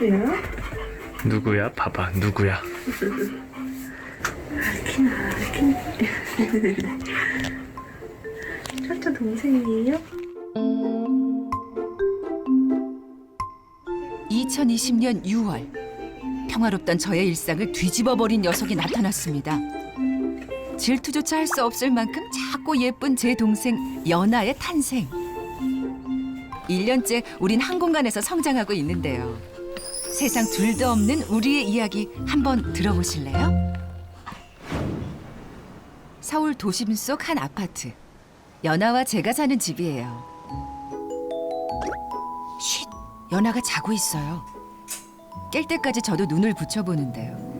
누구야? 누구야? 봐봐 누구야? 차차 동생이에요? 2020년 6월 평화롭던 저의 일상을 뒤집어 버린 녀석이 나타났습니다. 질투조차 할 수 없을 만큼 작고 예쁜 제 동생 연아의 탄생. 1년째 우린 한 공간에서 성장하고 있는데요. 세상 둘도 없는 우리의 이야기 한번 들어보실래요? 서울 도심 속 한 아파트. 연아와 제가 사는 집이에요. 쉿! 연아가 자고 있어요. 깰 때까지 저도 눈을 붙여보는데요.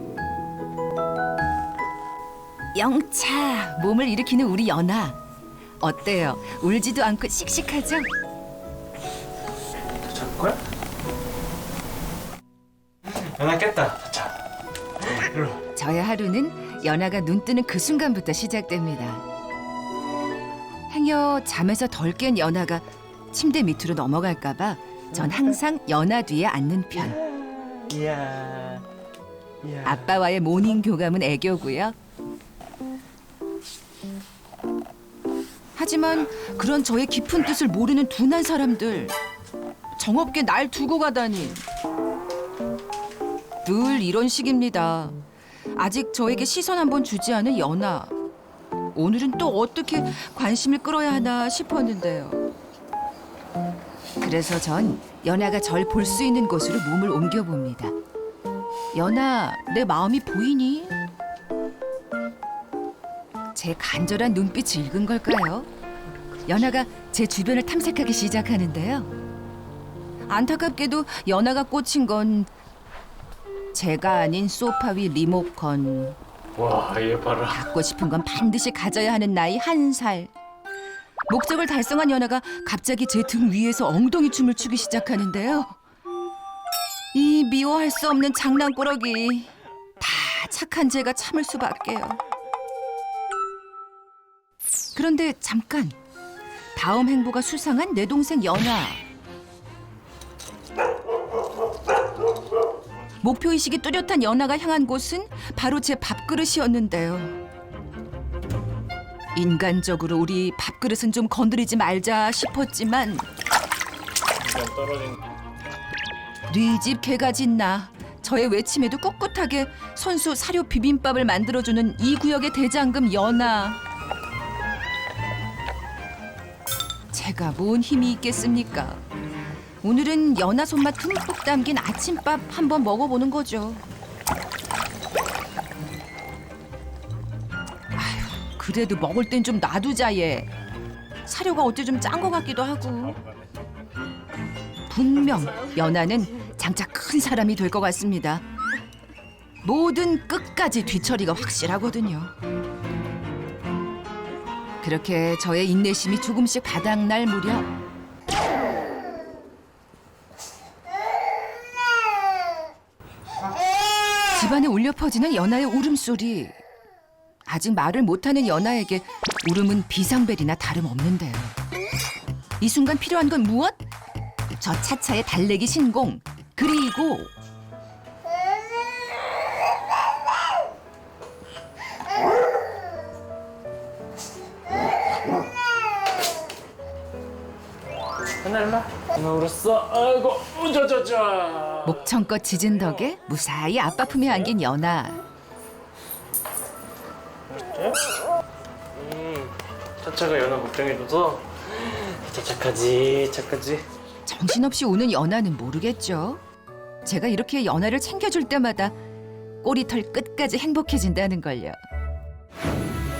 영차! 몸을 일으키는 우리 연아. 어때요? 울지도 않고 씩씩하죠? 잘 거야? 연아 깼다. 자, 일로. 저의 하루는 연아가 눈 뜨는 그 순간부터 시작됩니다. 행여 잠에서 덜 깬 연아가 침대 밑으로 넘어갈까봐 전 항상 연아 뒤에 앉는 편. 이야. 이야. 아빠와의 모닝 교감은 애교고요. 하지만 그런 저의 깊은 뜻을 모르는 둔한 사람들 정없게 날 두고 가다니 늘 이런 식입니다. 아직 저에게 시선 한번 주지 않은 연아. 오늘은 또 어떻게 관심을 끌어야 하나 싶었는데요. 그래서 전 연아가 절 볼 수 있는 곳으로 몸을 옮겨 봅니다. 연아, 내 마음이 보이니? 제 간절한 눈빛이 읽은 걸까요? 연아가 제 주변을 탐색하기 시작하는데요. 안타깝게도 연아가 꽂힌 건 제가 아닌 소파 위 리모컨. 와, 얘 봐라. 갖고 싶은 건 반드시 가져야 하는 나이 한 살. 목적을 달성한 연아가 갑자기 제 등 위에서 엉덩이 춤을 추기 시작하는데요. 이 미워할 수 없는 장난꾸러기. 다 착한 제가 참을 수밖에요. 그런데 잠깐. 다음 행보가 수상한 내 동생 연아. 목표 의식이 뚜렷한 연아가 향한 곳은 바로 제 밥그릇이었는데요. 인간적으로 우리 밥그릇은 좀 건드리지 말자 싶었지만. 네집 개가 짖나 저의 외침에도 꿋꿋하게 선수 사료 비빔밥을 만들어주는 이 구역의 대장금 연아. 제가 뭔 힘이 있겠습니까? 오늘은 연아 손맛 듬뿍 담긴 아침밥 한번 먹어보는 거죠. 아휴, 그래도 먹을 땐 좀 놔두자 얘. 사료가 어째 좀짠거 같기도 하고. 분명 연아는 장차 큰 사람이 될 것 같습니다. 모든 끝까지 뒤처리가 확실하거든요. 그렇게 저의 인내심이 조금씩 바닥날 무렵 집안에 울려 퍼지는 연아의 울음소리. 아직 말을 못하는 연아에게 울음은 비상벨이나 다름없는데요. 이 순간 필요한 건 무엇? 저 차차의 달래기 신공 그리고 하나 일로. 너 울었어? 아이고, 우자자자. 목청껏 짖은 덕에 무사히 아빠 품에 안긴 연아 음, 차차가 연아 걱정해줘서 진짜 착하지, 착하지. 정신없이 우는 연아는 모르겠죠 제가 이렇게 연아를 챙겨줄 때마다 꼬리털 끝까지 행복해진다는 걸요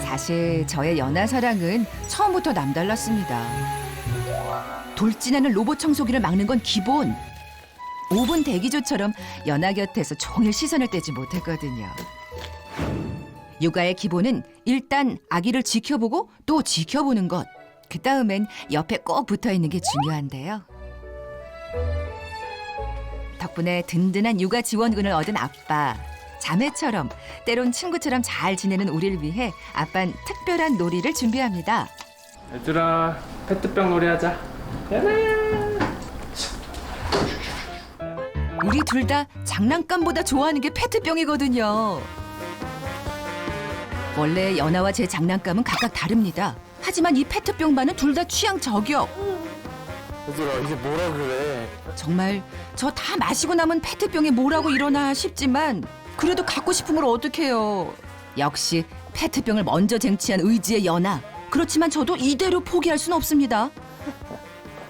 사실 저의 연아 사랑은 처음부터 남달랐습니다 돌진하는 로봇 청소기를 막는 건 기본 5분 대기조처럼 연아 곁에서 종일 시선을 떼지 못했거든요 육아의 기본은 일단 아기를 지켜보고 또 지켜보는 것. 그 다음엔 옆에 꼭 붙어 있는 게 중요한데요. 덕분에 든든한 육아 지원군을 얻은 아빠. 자매처럼 때론 친구처럼 잘 지내는 우리를 위해 아빤 특별한 놀이를 준비합니다. 얘들아, 페트병 놀이 하자. 우리 둘 다 장난감보다 좋아하는 게 페트병이거든요. 원래 연아와 제 장난감은 각각 다릅니다. 하지만 이 페트병만은 둘 다 취향 저격. 얘들아 이게 뭐라 그래? 정말 저 다 마시고 남은 페트병에 뭐라고 이러나 싶지만 그래도 갖고 싶은 걸 어떡해요. 역시 페트병을 먼저 쟁취한 의지의 연아. 그렇지만 저도 이대로 포기할 순 없습니다.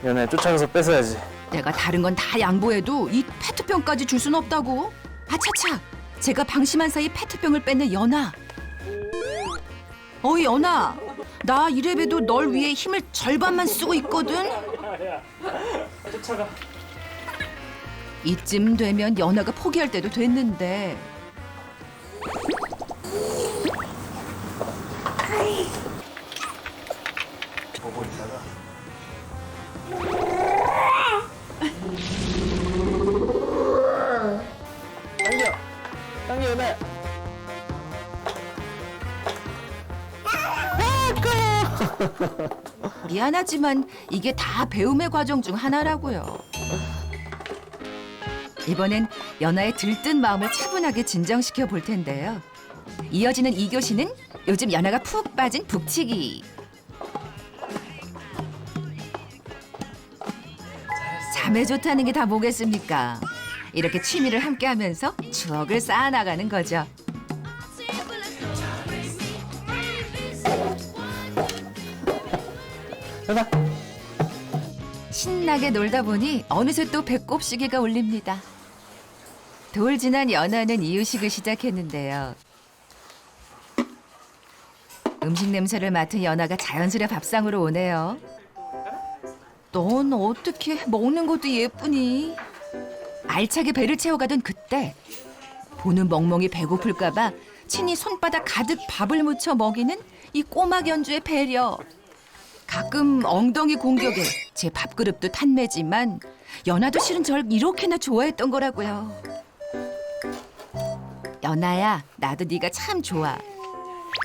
연애 쫓아가서 뺏어야지. 내가 다른 건 다 양보해도 이 페트병까지 줄 순 없다고. 아차차, 제가 방심한 사이 페트병을 뺏는 연아. 어이 연아, 나 이래봬도 널 위해 힘을 절반만 쓰고 있거든. 이쯤 되면 연아가 포기할 때도 됐는데. 미안하지만 이게 다 배움의 과정 중 하나라고요. 이번엔 연아의 들뜬 마음을 차분하게 진정시켜 볼 텐데요. 이어지는 이교시는 요즘 연아가 푹 빠진 북치기. 잠에 좋다는 게 다 뭐겠습니까? 이렇게 취미를 함께 하면서 추억을 쌓아나가는 거죠. 연아. 신나게 놀다 보니 어느새 또 배꼽 시계가 울립니다. 돌 지난 연하는 이유식을 시작했는데요. 음식 냄새를 맡은 연하가 자연스레 밥상으로 오네요. 넌 어떻게 먹는 것도 예쁘니? 알차게 배를 채워가던 그때 보는 멍멍이 배고플까봐 친히 손바닥 가득 밥을 묻혀 먹이는 이 꼬막 연주의 배려. 가끔 엉덩이 공격에 제 밥그릇도 탄매지만 연아도 실은 절 이렇게나 좋아했던 거라고요. 연아야, 나도 네가 참 좋아.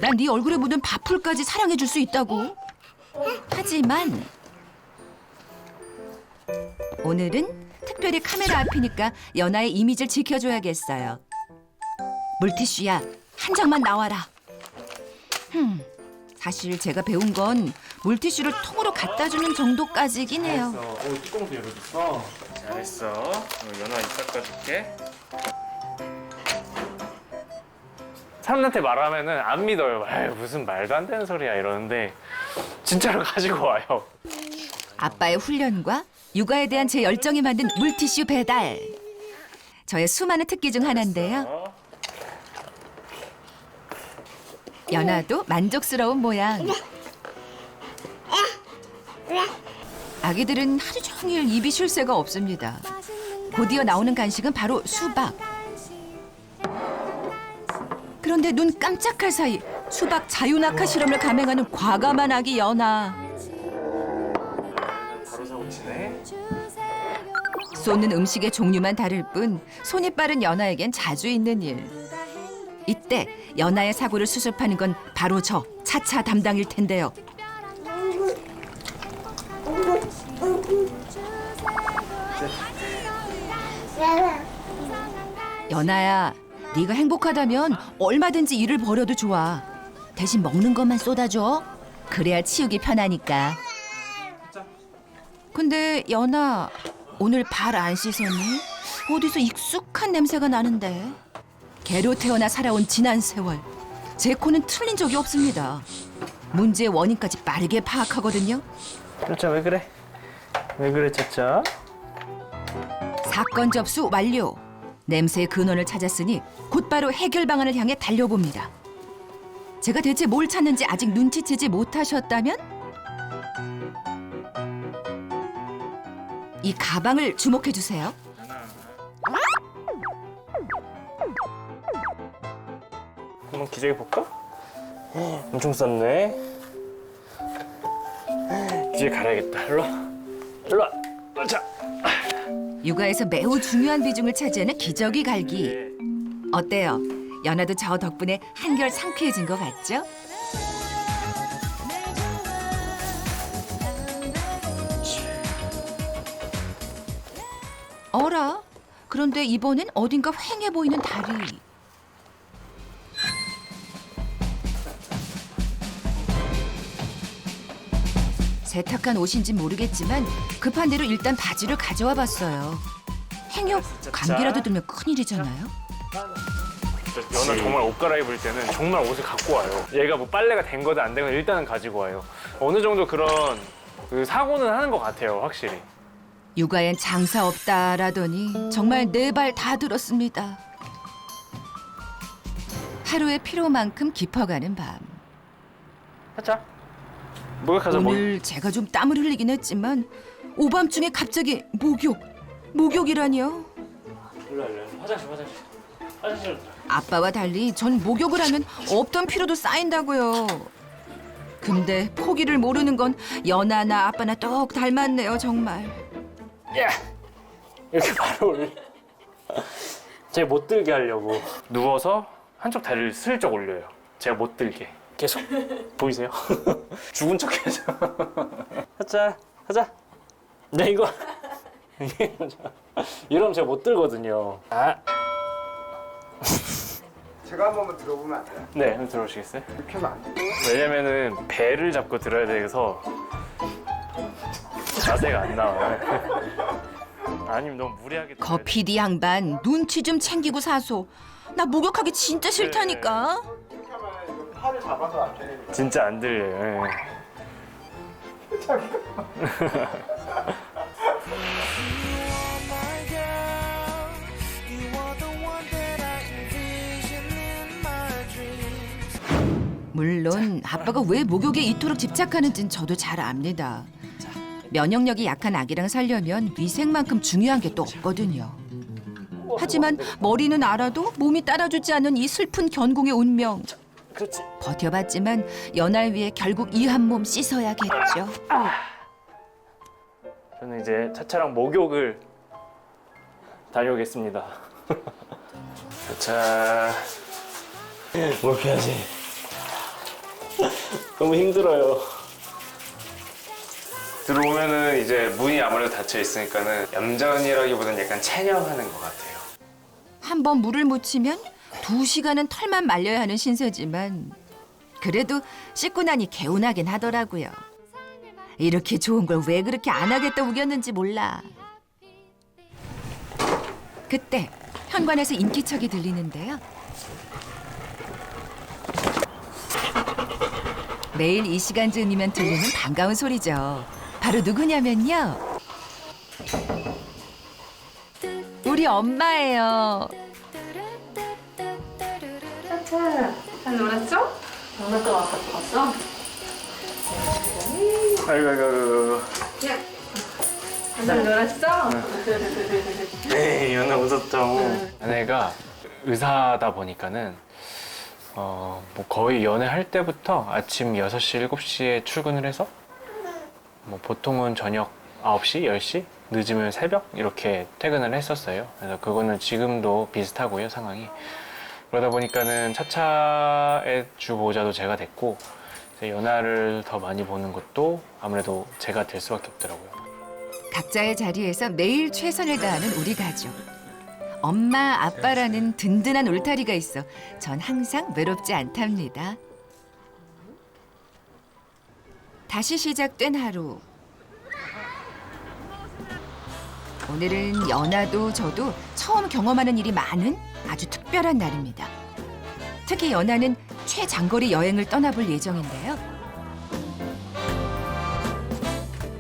난 네 얼굴에 묻은 밥풀까지 사랑해 줄 수 있다고. 하지만 오늘은 특별히 카메라 앞이니까 연아의 이미지를 지켜줘야겠어요. 물티슈야, 한 장만 나와라. 흠, 사실 제가 배운 건 물티슈를 통으로 갖다 주는 정도까지긴 해요. 잘했어. 오 뚜껑도 열어줬어. 잘했어. 어, 연아 입 닦아줄게. 사람한테 말하면은 안 믿어요. 에이, 무슨 말도 안 되는 소리야 이러는데 진짜로 가지고 와요. 아빠의 훈련과 육아에 대한 제 열정이 만든 물티슈 배달. 저의 수많은 특기 중 하나인데요. 어? 연아도 만족스러운 모양. 아기들은 하루 종일 입이 쉴 새가 없습니다. 곧이어 나오는 간식은 바로 수박. 그런데 눈 깜짝할 사이 수박 자유낙하 실험을 감행하는 과감한 아기 연아. 쏟는 음식의 종류만 다를 뿐 손이 빠른 연아에겐 자주 있는 일. 이때 연아의 사고를 수습하는 건 바로 저 차차 담당일 텐데요. 연아야, 네가 행복하다면 얼마든지 일을 벌여도 좋아. 대신 먹는 것만 쏟아줘. 그래야 치우기 편하니까. 근데 연아, 오늘 발 안 씻었니? 어디서 익숙한 냄새가 나는데. 개로 태어나 살아온 지난 세월. 제 코는 틀린 적이 없습니다. 문제의 원인까지 빠르게 파악하거든요. 짜짜 왜 그래? 왜 그래 짜짜? 사건 접수 완료. 냄새의 근원을 찾았으니 곧바로 해결 방안을 향해 달려봅니다. 제가 대체 뭘 찾는지 아직 눈치채지 못하셨다면 이 가방을 주목해 주세요. 한번 기저귀 볼까? 엄청 쌌네. 기저귀 갈아야겠다. 일로 와. 일로 와. 자. 육아에서 매우 중요한 비중을 차지하는 기저귀 갈기. 어때요? 연아도 저 덕분에 한결 상쾌해진 것 같죠? 어라? 그런데 이번엔 어딘가 휑해 보이는 다리. 세탁한 옷인지 모르겠지만 급한 대로 일단 바지를 가져와 봤어요. 행여 감기라도 들면 큰일이잖아요. 연아 정말 옷 갈아입을 때는 정말 옷을 갖고 와요. 얘가 뭐 빨래가 된 거든 안된 거든 일단은 가지고 와요. 어느 정도 그런 그 사고는 하는 것 같아요, 확실히. 육아엔 장사 없다라더니 정말 네 발 다 들었습니다. 하루의 피로만큼 깊어가는 밤. 하자. 목욕하자, 목욕. 오늘 제가 좀 땀을 흘리긴 했지만 오밤중에 갑자기 목욕. 목욕이라니요. 일로 와, 일로 와. 화장실, 화장실. 화장실. 아빠와 달리 전 목욕을 하면 없던 피로도 쌓인다고요. 근데 포기를 모르는 건 연하나 아빠나 똑 닮았네요 정말. 야! 이렇게 바로 올려. 제가 못 들게 하려고. 누워서 한쪽 다리를 슬쩍 올려요. 제가 못 들게. 계속. 보이세요? 죽은 척 해서. 하자, 하자. 네, 이거. 이러면 제가 못 들거든요. 아, 제가 한 번만 들어보면 안 돼요? 네, 한번 들어오시겠어요? 이렇게 하면 안 돼요? 왜냐면은 배를 잡고 들어야 돼서 자세가 안 나와요. 아니면 너무 무리하게. 들어야 거 PD 양반 눈치 좀 챙기고 사소. 나 목욕하기 진짜 싫다니까. 팔을 잡아서 안 되는 진짜 안 들려요. 예. 물론 아빠가 왜 목욕에 이토록 집착하는진 저도 잘 압니다. 면역력이 약한 아기랑 살려면 위생만큼 중요한 게 또 없거든요. 하지만 머리는 알아도 몸이 따라주지 않는 이 슬픈 견공의 운명. 그렇지. 버텨봤지만 연할 위해 결국 이 한 몸 씻어야겠죠. 저는 이제 차차랑 목욕을 다녀오겠습니다. 차차. 목욕해야지. 너무 힘들어요. 들어오면은 이제 문이 아무래도 닫혀 있으니까는 얌전이라기보다는 약간 체념하는 것 같아요. 한 번 물을 묻히면 두 시간은 털만 말려야 하는 신세지만 그래도 씻고 나니 개운하긴 하더라고요. 이렇게 좋은 걸 왜 그렇게 안 하겠다 우겼는지 몰라. 그때 현관에서 인기척이 들리는데요. 매일 이 시간쯤이면 들리는 반가운 소리죠. 바로 누구냐면요. 우리 엄마예요. 잘 놀았죠? 놀았다 왔다 봤어? 아이고, 아이고, 아이고. 잘 놀았어? 네, 연애 웃었죠. 아내가 의사다 보니까는 어, 뭐 거의 연애할 때부터 아침 6시, 7시에 출근을 해서 뭐 보통은 저녁 9시, 10시, 늦으면 새벽 이렇게 퇴근을 했었어요. 그래서 그거는 지금도 비슷하고요, 상황이. 그러다 보니까는 차차의 주보자도 제가 됐고 연하를 더 많이 보는 것도 아무래도 제가 될 수밖에 없더라고요. 각자의 자리에서 매일 최선을 다하는 우리 가족. 엄마, 아빠라는 든든한 울타리가 있어 전 항상 외롭지 않답니다. 다시 시작된 하루. 오늘은 연아도 저도 처음 경험하는 일이 많은 아주 특별한 날입니다. 특히 연아는 최장거리 여행을 떠나볼 예정인데요.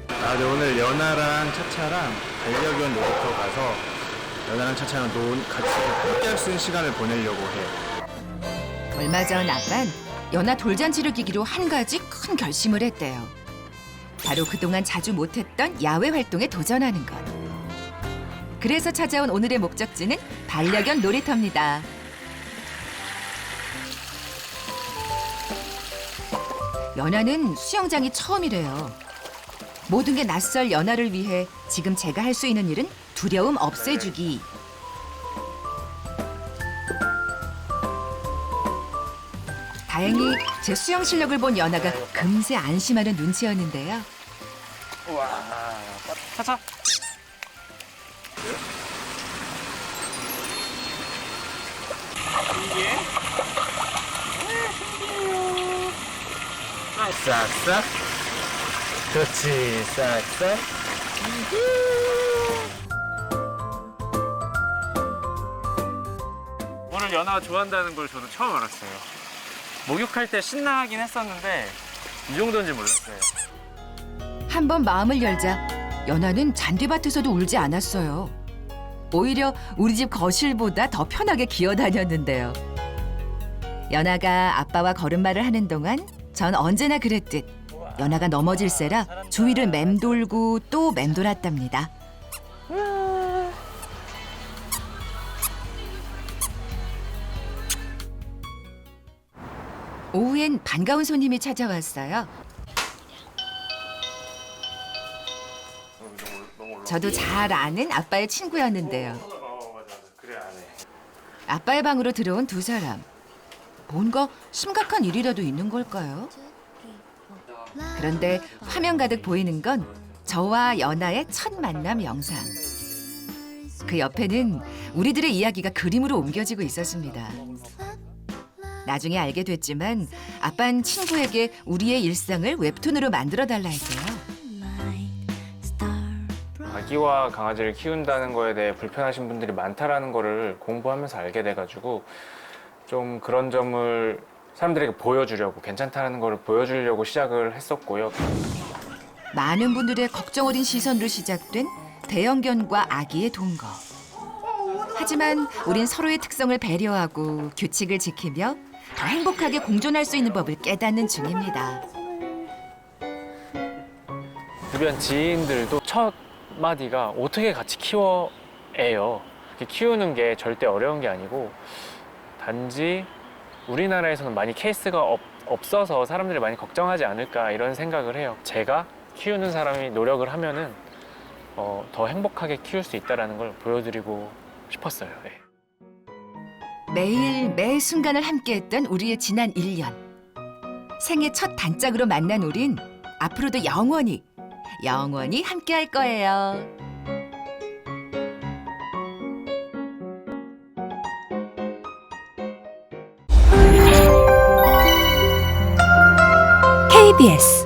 아, 네, 오늘 연아랑 차차랑 반려견 놀이터 가서 연아랑 차차랑 논 같이 함께 할 수 있는 시간을 보내려고 해요. 얼마 전 아빤 연하 돌잔치를 계기로 한 가지 큰 결심을 했대요. 바로 그동안 자주 못했던 야외 활동에 도전하는 것. 그래서 찾아온 오늘의 목적지는 반려견 놀이터입니다. 연하는 수영장이 처음이래요. 모든 게 낯설 연하를 위해 지금 제가 할 수 있는 일은 두려움 없애주기. 다행히 제 수영 실력을 본 연하가 금세 안심하는 눈치였는데요. 차차. 싹싹. 그렇지, 싹싹. 오늘 연아 좋아한다는 걸 저도 처음 알았어요. 목욕할 때 신나긴 했었는데 이 정도인지 몰랐어요. 한 번 마음을 열자 연아는 잔디밭에서도 울지 않았어요. 오히려 우리 집 거실보다 더 편하게 기어다녔는데요. 연아가 아빠와 걸음마를 하는 동안 전 언제나 그랬듯 연아가 넘어질세라 주위를 맴돌고 또 맴돌았답니다. 오후엔 반가운 손님이 찾아왔어요. 저도 잘 아는 아빠의 친구였는데요. 어. 아빠의 방으로 들어온 두 사람. 뭔가 심각한 일이라도 있는 걸까요? 그런데 화면 가득 보이는 건 저와 연아의 첫 만남 영상. 그 옆에는 우리들의 이야기가 그림으로 옮겨지고 있었습니다. 나중에 알게 됐지만 아빠는 친구에게 우리의 일상을 웹툰으로 만들어 달라 했대요. 아기와 강아지를 키운다는 거에 대해 불편하신 분들이 많다라는 거를 공부하면서 알게 돼가지고 좀 그런 점을 사람들에게 보여주려고 괜찮다는 거를 보여주려고 시작을 했었고요. 많은 분들의 걱정 어린 시선으로 시작된 대형견과 아기의 동거. 하지만 우린 서로의 특성을 배려하고 규칙을 지키며 더 행복하게 공존할 수 있는 법을 깨닫는 중입니다. 주변 지인들도 첫 마디가 어떻게 같이 키워해요. 이렇게 키우는 게 절대 어려운 게 아니고 단지 우리나라에서는 많이 케이스가 없, 없어서 사람들이 많이 걱정하지 않을까 이런 생각을 해요. 제가 키우는 사람이 노력을 하면은 어, 더 행복하게 키울 수 있다라는 걸 보여드리고 싶었어요. 네. 매일 매 순간을 함께했던 우리의 지난 1년. 생애 첫 단짝으로 만난 우린 앞으로도 영원히 영원히 함께할 거예요. KBS